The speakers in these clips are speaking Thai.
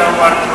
อายุจวันโน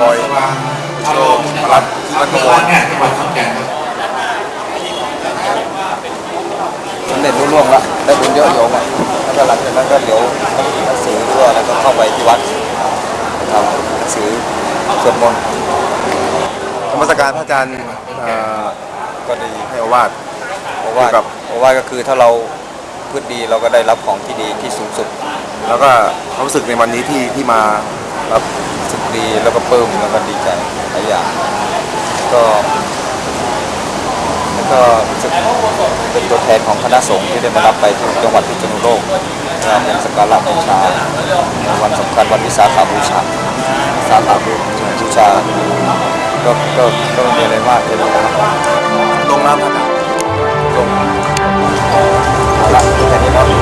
บอยสว่างอารมณ์นะครับอำเภอร้านเนี่ยจังหวัดขอนแก่นครับสำเร็จรุ่ล่วงแล้วได้บุญเยอะโยมอะแล้วก็หลังจากนั้นก็เดี๋ยวหนังสือด้วยแล้วก็เข้าไปที่วัดทำหนังสือสวดมนต์ธรรมสการพระอาจารย์เอ่อก็ดีให้โอวาทโอวาทกับโอวาทก็คือถ้าเราพูดดีเราก็ได้รับของที่ดีที่สูงสุด แล้วก็ความรู้สึกในวันนี้ที่ที่มารับ ดีแล้วก็ปลื้มแล้วก็ดีใจหลายอย่างก็แล้วก็รู้สึเป็นตัวแทนของคณะสงฆ์ที่ได้มารับไปที่จังหวัดพิษณุโลกงานเป็นสักการะบูชาวันสำคัญวันวิสาขบูชาสาขาบูชาก็ก็ก็มีอะไรมากเลยนะครับลงน้ำขนาดลงเอาละแค่นี้เนาะ